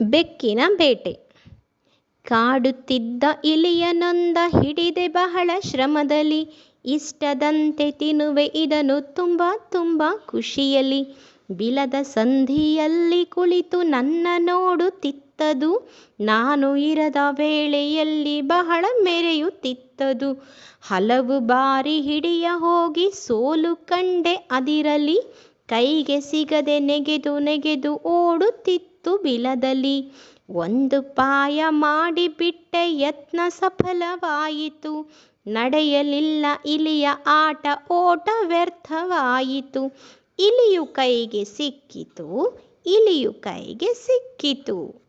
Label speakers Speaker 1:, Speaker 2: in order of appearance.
Speaker 1: ಬೆಕ್ಕಿನ ಬೇಟೆ. ಕಾಡುತ್ತಿದ್ದ ಇಲಿಯನೊಂದ ಹಿಡಿದೆ ಬಹಳ ಶ್ರಮದಲ್ಲಿ. ಇಷ್ಟದಂತೆ ತಿನ್ನುವೆ ಇದನ್ನು ತುಂಬ ತುಂಬ ಖುಷಿಯಲ್ಲಿ. ಬಿಲದ ಸಂಧಿಯಲ್ಲಿ ಕುಳಿತು ನನ್ನ ನೋಡುತ್ತಿತ್ತದು. ನಾನು ಇರದ ವೇಳೆಯಲ್ಲಿ ಬಹಳ ಮೆರೆಯುತ್ತಿತ್ತದು. ಹಲವು ಬಾರಿ ಹಿಡಿಯ ಹೋಗಿ ಸೋಲು ಕಂಡೆ ಅದಿರಲಿ. ಕೈಗೆ ಸಿಗದೆ ನೆಗೆದು ನೆಗೆದು ಓಡುತ್ತಿತ್ತು ಬಿಲದಲ್ಲಿ. ಒಂದು ಪಾಯ ಮಾಡಿಬಿಟ್ಟ ಯತ್ನ ಸಫಲವಾಯಿತು. ನಡೆಯಲಿಲ್ಲ ಇಲಿಯ ಆಟ, ಓಟ ವ್ಯರ್ಥವಾಯಿತು. ಇಲಿಯು ಕೈಗೆ ಸಿಕ್ಕಿತು, ಇಲಿಯು ಕೈಗೆ ಸಿಕ್ಕಿತು.